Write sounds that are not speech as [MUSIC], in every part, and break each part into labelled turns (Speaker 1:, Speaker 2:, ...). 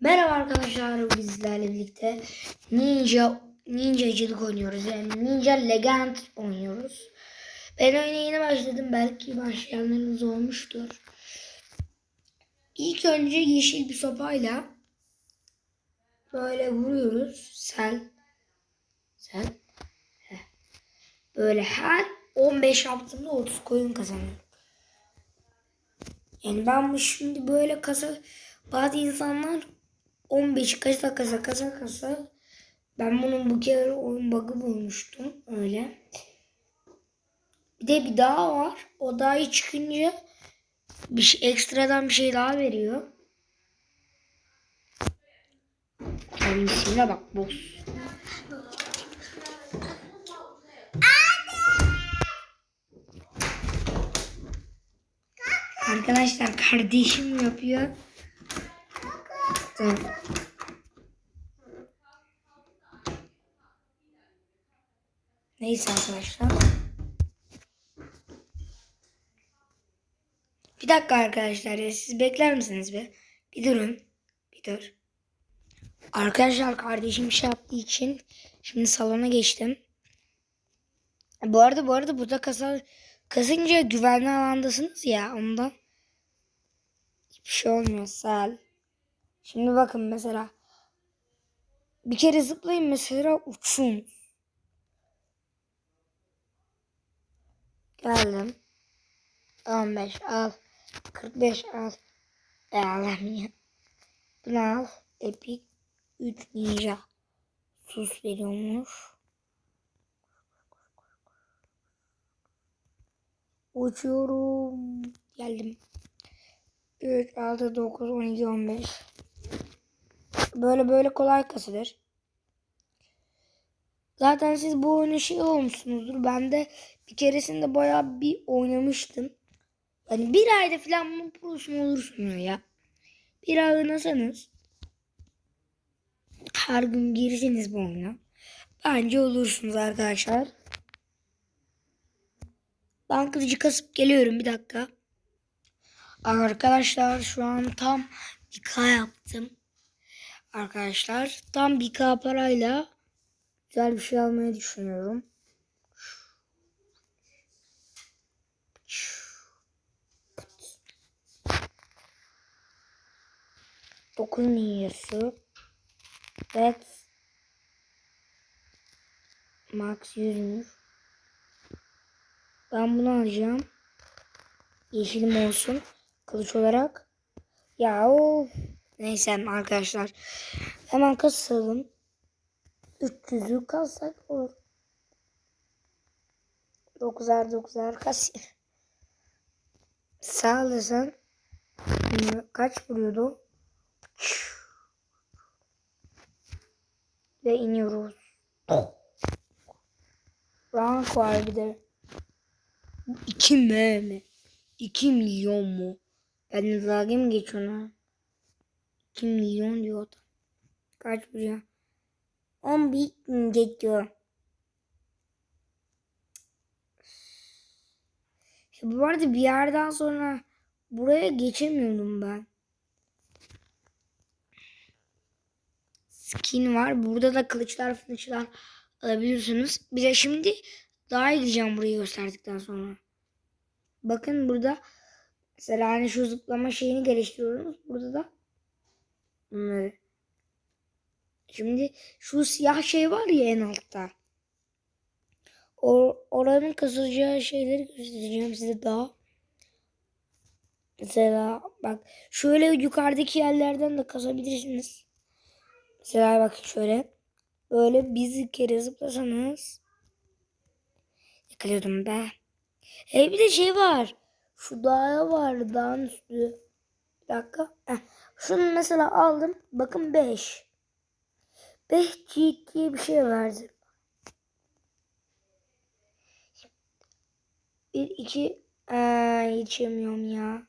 Speaker 1: Merhaba arkadaşlar bizlerle birlikte ninja ninjacılık oynuyoruz. Yani Ninja Legend oynuyoruz. Ben oyuna yeni başladım. Belki başlayanlarınız olmuştur. İlk önce yeşil bir sopayla böyle vuruyoruz. Sel. Heh. Böyle her 15 yaptığımda 30 koyun kazanıyorum. Yani ben şimdi böyle kasa bazı insanlar 15 kasa kasa kasa kasa ben bunun bu kere oyun bug'ı bulmuştum öyle. Bir de bir daha var. O daha çıkınca bir şey, ekstradan bir şey daha veriyor. Yani ismine bak boss. Arkadaşlar kardeşim yapıyor. Tamam. Neyse arkadaşlar. Bir dakika arkadaşlar ya siz bekler misiniz be? Bir durun. Bir dur. Arkadaşlar kardeşim şey yaptığı için şimdi salona geçtim. Bu arada bu arada burada kasa kasınca güvenli alandasınız ya ondan. Hiçbir şey olmuyor sağ ol. Şimdi bakın mesela bir kere zıplayın mesela uçun. Geldim. 15 al. 45 al. E ya. Bunu al. Epic 3 ninja. Sus veriyormuş. Uçuyorum. Geldim. 3, 6, 9, 12, 15. Böyle böyle kolay kasılır. Zaten siz bu oyunu şey olmuşsunuzdur. Ben de bir keresinde bayağı bir oynamıştım. Hani bir ayda falan bunun prosunu olursunuz ya. Bir ay her gün girseniz bu oyuna. Bence olursunuz arkadaşlar. Ben kılıcı kasıp geliyorum bir dakika. Arkadaşlar şu an tam 1K yaptım. Arkadaşlar tam 1K parayla güzel bir şey almayı düşünüyorum. Dokuz ninjası. Evet. Max 100'müş. Ben bunu alacağım. Yeşilim olsun. Kılıç olarak. Ya o Neyse arkadaşlar. Hemen kasalım. 300'ü kalsak olur. 9'ar 9'ar kas. Sağ olasın. Kaç vuruyordu? Ve iniyoruz. Rank var bir de. 2 M mi? 2 milyon mu? Ben dalga mı geçiyorum? 2 milyon diyor adam. Kaç? 10 bin geçiyor. Ya bu arada bir yerden sonra buraya geçemiyordum ben. Skin var. Burada da kılıçlar fılıçlar alabiliyorsunuz. Bir de şimdi daha gideceğim burayı gösterdikten sonra. Bakın burada mesela hani şu zıplama şeyini geliştiriyoruz. Burada da bunları. Şimdi şu siyah şey var ya en altta. O, oranın kasılacağı şeyleri göstereceğim size daha. Mesela bak şöyle yukarıdaki yerlerden de kasabilirsiniz. Mesela bak şöyle. Böyle bir kere zıplasanız. Yakalıyordum be. Hey bir de şey var. Şu dağa var dağın üstü. Bir dakika. Heh. Şunu mesela aldım. Bakın 5. 5 cheat diye bir şey verdi. 1 2 Aa, yetişemiyorum ya.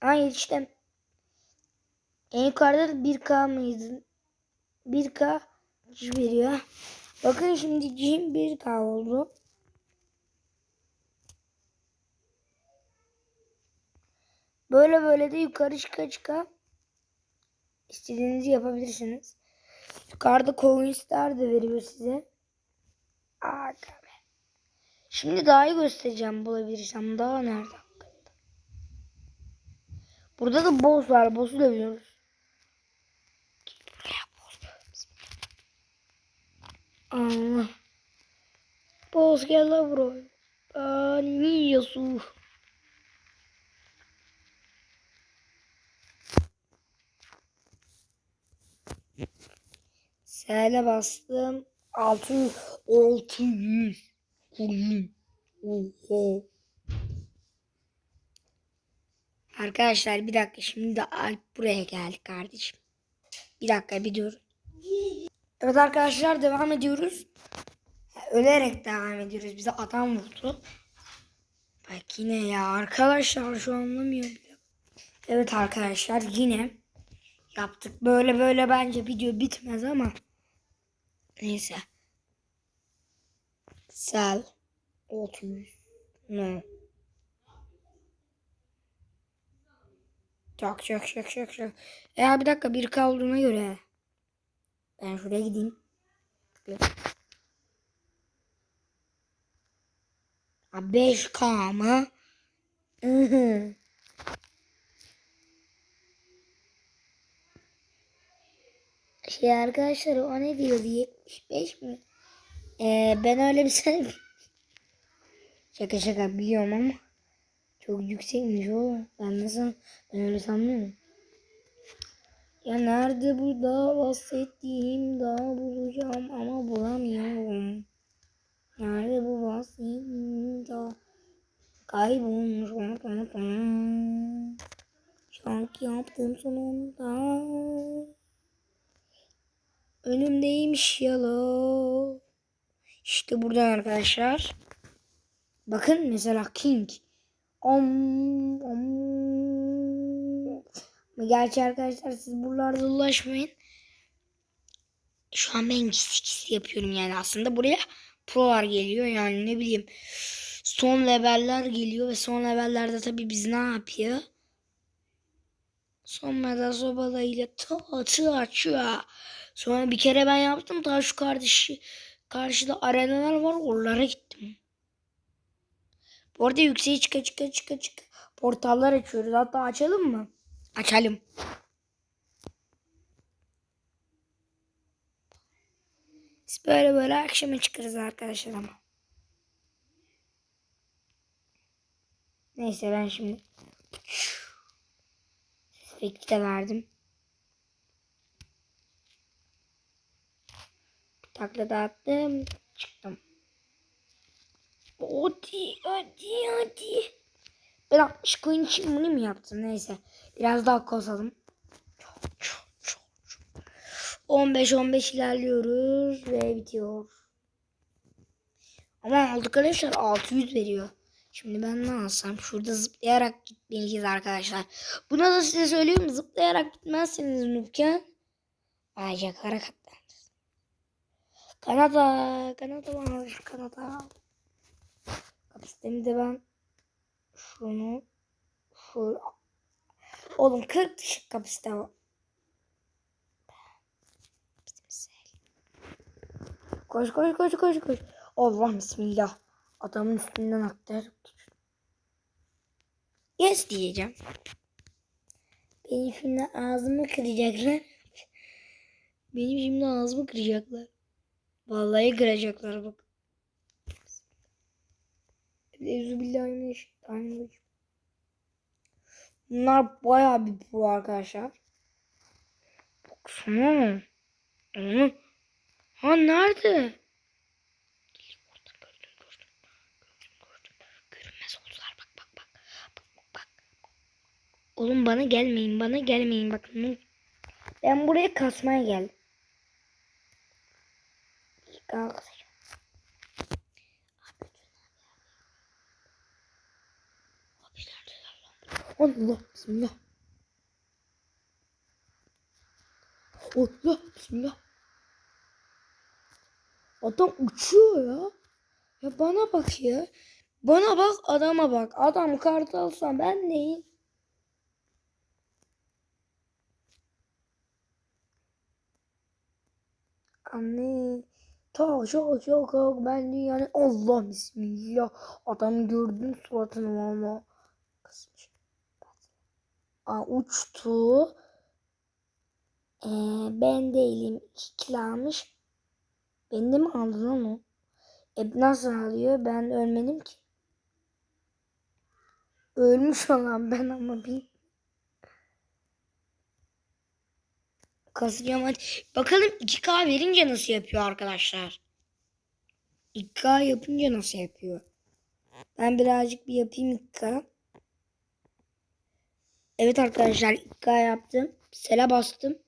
Speaker 1: Aa yetiştim. En yukarıda da 1K mıydı? 1K veriyor. Bakın şimdi cim 1K oldu. Böyle böyle de yukarı çıka çıka İstediğinizi yapabilirsiniz. Yukarıda coinsler de veriyor size. Aga. Şimdi daha iyi göstereceğim bulabilirsem. Daha nerede? Burada da boss var. Boss'u dövüyoruz. Boss. Gel la buraya. Aa, niye yiyorsun? S'le bastım. 600. 600. Oy. Oho. Arkadaşlar bir dakika şimdi de Alp buraya geldi kardeşim. Bir dakika bir dur. Evet arkadaşlar devam ediyoruz. Ölerek devam ediyoruz. Bize adam vurdu. Bak yine ya arkadaşlar şu anlamıyorum bile. Evet arkadaşlar yine yaptık. Böyle böyle bence video bitmez ama. Neyse. Sel. 600. No. Çok çok çok çok çok. Ya bir dakika bir kaldığına göre. Ben şuraya gideyim. Ha 5K mı? Şey arkadaşlar o ne diyordu 75 mi? Ee, ben öyle bir şey [LAUGHS] Şaka şaka biliyorum ama çok yüksekmiş oğlum. Ben nasıl ben öyle sanmıyorum. Ya nerede bu dağ bahsettiğim dağ bulacağım ama bulamıyorum. Nerede bu bahsettiğim dağ kaybolmuş unutmadım. Şarkı yaptım sonunda. Önümdeymiş yalo. İşte buradan arkadaşlar. Bakın mesela King. Om, om. Gerçi arkadaşlar siz buralarda ulaşmayın. Şu an ben gizli gizli yapıyorum yani aslında buraya prolar geliyor yani ne bileyim son leveller geliyor ve son levellerde tabii biz ne yapıyor? Son meda sobalarıyla tatı açıyor. Sonra bir kere ben yaptım daha şu kardeşi karşıda arenalar var oralara gittim. Bu arada yükseğe çıka çıka çıka çıka portallar açıyoruz. Hatta açalım mı? Açalım. Biz böyle böyle akşama çıkarız arkadaşlar ama. Neyse ben şimdi efekti de verdim. Bir takla da attım. Çıktım. Hadi hadi hadi. Ben 60 coin için bunu mu yaptım? Neyse. Biraz daha çok. 15-15 ilerliyoruz ve bitiyor. Ama aldık arkadaşlar 600 veriyor. Şimdi ben ne alsam? Şurada zıplayarak gitmeliyiz arkadaşlar. Buna da size söyleyeyim zıplayarak gitmezseniz Nubken ayacaklara katlanırız. Kanada, Kanada var, Kanada. Kapasitemi de ben şunu şu oğlum 40 dışı kapasite var. Koş koş koş koş koş. Allah bismillah. Adamın üstünden aktar. Yes diyeceğim. Benim şimdi ağzımı kıracaklar. Benim şimdi ağzımı kıracaklar. Vallahi kıracaklar bak. Euzubillahimineşşeytanirracim. Bunlar bayağı bir pro arkadaşlar. Baksana. Onu. Ha nerede? Orada gördüm gördüm. Gördüm gördüm. Görünmez oldular bak bak bak. Bak bak bak. Oğlum bana gelmeyin bana gelmeyin bakın. Ben buraya kasmaya geldim. Allah bismillah. Allah bismillah. Adam uçuyor ya. Ya bana bak ya. Bana bak adama bak. Adam kartalsa ben neyim? Anne. Ta çok çok çok ben dünyanın Allah bismillah. Adam gördüm suratını valla. Kısmış. Aa, uçtu. Ee, ben değilim. Kilitlenmiş. Beni de mi aldı lan o? E nasıl alıyor? Ben ölmedim ki. Ölmüş olan ben ama bir. Kasacağım hadi. Bakalım 2K verince nasıl yapıyor arkadaşlar. 2K yapınca nasıl yapıyor? Ben birazcık bir yapayım 2K. Evet arkadaşlar 2K yaptım. Sele bastım.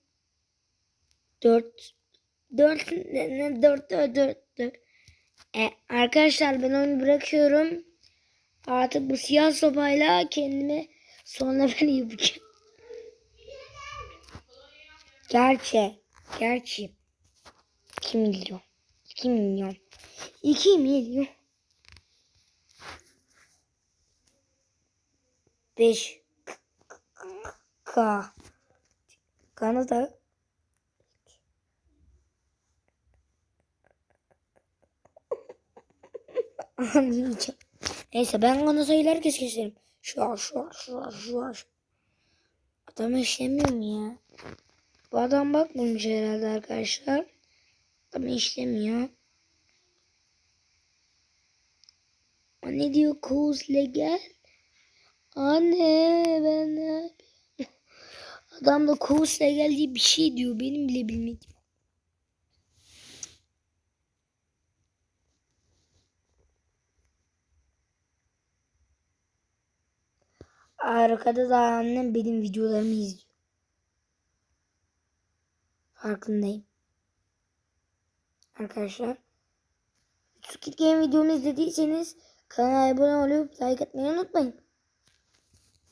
Speaker 1: 4 4 4 4 4 4 e, arkadaşlar ben onu bırakıyorum. Artık bu siyah sopayla kendime sonra ben yapacağım. Gerçi. Gerçi. 2 milyon. 2 milyon. 2 milyon. 5 K. Kanı da anlayacağım. Neyse ben kanı sayıları kes keserim. Şu an şu an şu an şu an. Adam işlemiyor mu ya? Bu adam bakmamış herhalde arkadaşlar. Adam işlemiyor. O ne diyor? Koz legal. Anne ben ne yapayım? Adam da koz legal diye bir şey diyor. Benim bile bilmediğim. Arkada da annem benim videolarımı izliyor. Farkındayım. Arkadaşlar. Squid Game videomu izlediyseniz kanala abone olup like atmayı unutmayın.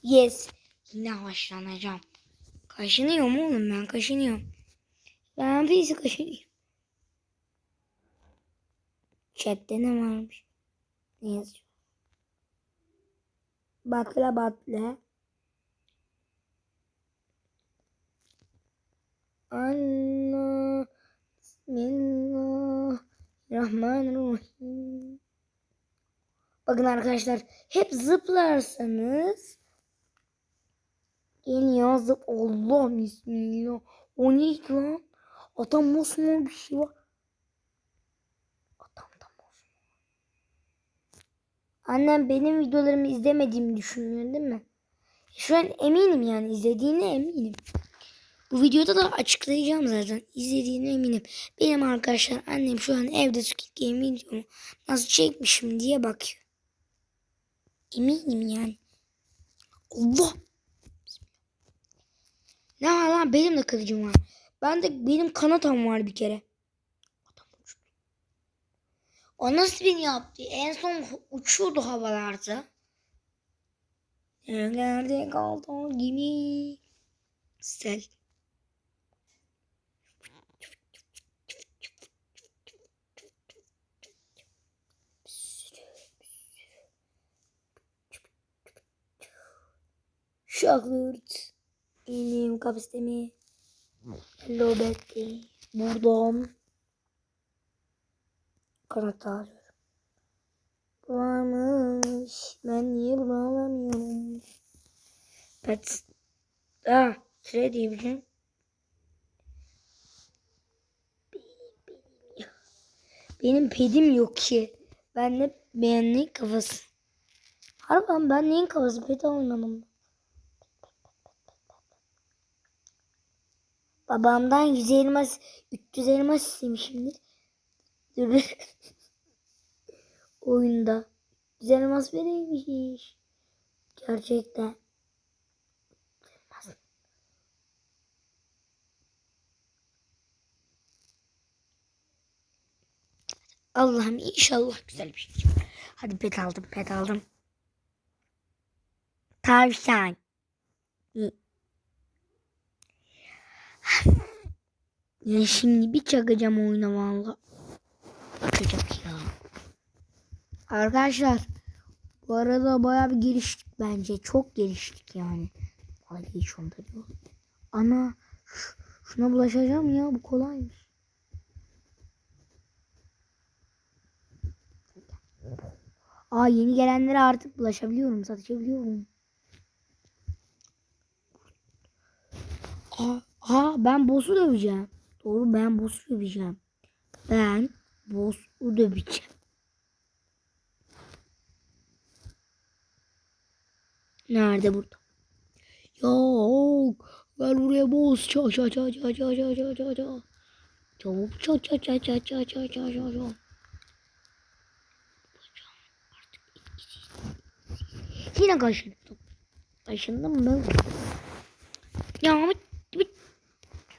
Speaker 1: Yes. Yine başlanacağım. Kaşınıyorum oğlum ben kaşınıyorum. Ben birisi kaşınıyorum. Chat'te ne varmış? Ne yazıyor? Batla batla. Allah. Bismillahirrahmanirrahim. Bakın arkadaşlar hep zıplarsanız geliyor zıp. Allah bismillah. O ne lan? Adam mosmor bir şey var. Adam da mosmor. Annem benim videolarımı izlemediğimi düşünüyor değil mi? Şu an eminim yani izlediğine eminim. Bu videoda da açıklayacağım zaten. İzlediğine eminim. Benim arkadaşlar annem şu an evde Squid Game videomu nasıl çekmişim diye bakıyor. Eminim yani. Allah. Ne var lan benim de kılıcım var. Ben de benim kanatam var bir kere. O nasıl beni yaptı? En son uçuyordu havalarda. Nerede kaldı gemi? Sel. Şaklırt. Benim kapasitemi. Hello Betty. Buradan. Kanat alıyorum. Varmış. Ben niye bunu alamıyorum? Pet. Ah. Süre diyebilirim. Benim pedim yok ki. Ben de beğenlik kafası. Harbiden ben neyin kafası pet almadım. Babamdan 100 elmas, 300 elmas istemişimdir. Dur. [LAUGHS] Oyunda. 100 elmas vereymiş. Gerçekten. Allah'ım inşallah güzel bir şey. Hadi pet aldım pet aldım. Tavşan. Ya şimdi bir çakacağım oyuna valla. Çakacak ya. Arkadaşlar bu arada baya bir geliştik bence. Çok geliştik yani. Ay hiç onda diyor. Ana şuna bulaşacağım ya bu kolaymış. Aa yeni gelenlere artık bulaşabiliyorum, satışabiliyorum. Aa aa ben boss'u döveceğim. Doğru ben boss'u döveceğim. Ben boss'u döveceğim. Nerede burada? Yok. Gel buraya boss. Ça ça ça ça ça ça ça ça ça. Çabuk ça ça ça ça ça ça ça ça ça. Yine kaşındım. Kaşındım mı? Ya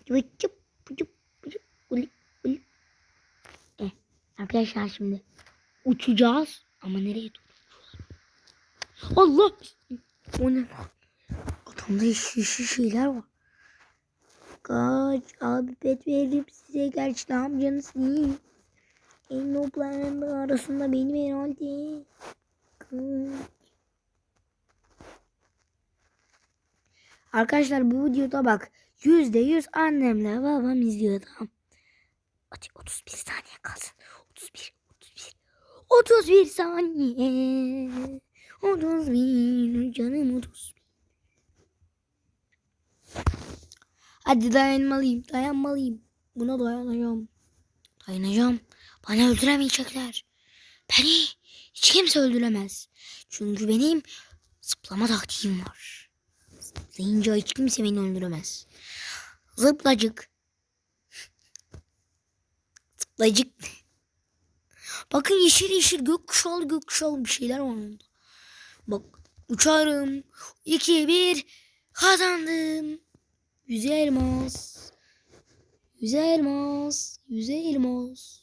Speaker 1: bit bit bit bit bit bit Eh, arkadaşlar şimdi uçacağız ama nereye doğru? Allah! O ne? Adamda şişi şeyler var. Kaç abi pet veririm size gerçi amcanız değil. En nobların arasında benim herhalde. Kaç. Arkadaşlar bu videoda bak yüzde yüz annemle babam izliyor tamam. Hadi 31 saniye kalsın. 31, 31, 31 saniye. 31 canım 31. Hadi dayanmalıyım, dayanmalıyım. Buna dayanacağım. Dayanacağım. Bana öldüremeyecekler. Beni hiç kimse öldüremez. Çünkü benim zıplama taktiğim var. Zıplayınca hiç kimse beni öldüremez. Zıplacık. Zıplacık. Bakın yeşil yeşil gökkuşalı gökkuşalı bir şeyler var onda. Bak uçarım. 2 1 kazandım. Yüze elmas. Yüze elmas. Yüze elmas.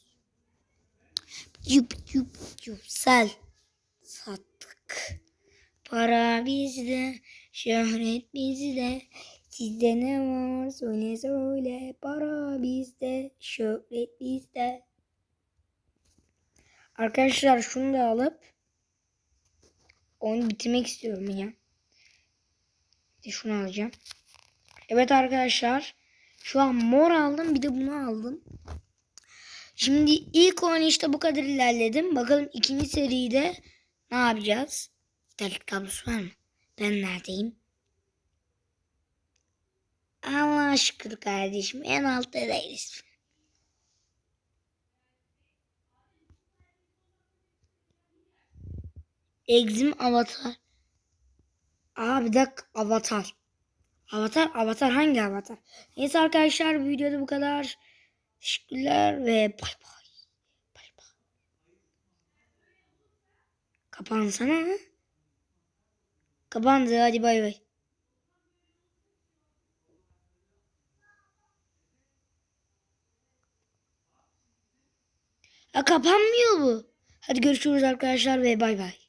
Speaker 1: Yup yup yup sel. Sattık. Para bizde. Şöhret bizde. Sizde ne var söyle söyle. Para bizde. Şöhret bizde. Arkadaşlar şunu da alıp onu bitirmek istiyorum ya. Bir de şunu alacağım. Evet arkadaşlar. Şu an mor aldım. Bir de bunu aldım. Şimdi ilk oynayışta bu kadar ilerledim. Bakalım ikinci seride ne yapacağız? Delik kablosu var mı? Ben neredeyim? Allah şükür kardeşim. En altta değiliz. Exim avatar. Aa bir dakika avatar. Avatar, avatar hangi avatar? Neyse arkadaşlar bu videoda bu kadar. Teşekkürler ve bay bay. Bay bay. Kapansana. Kapandı hadi bay bay. Ya kapanmıyor bu. Hadi görüşürüz arkadaşlar ve bay bay.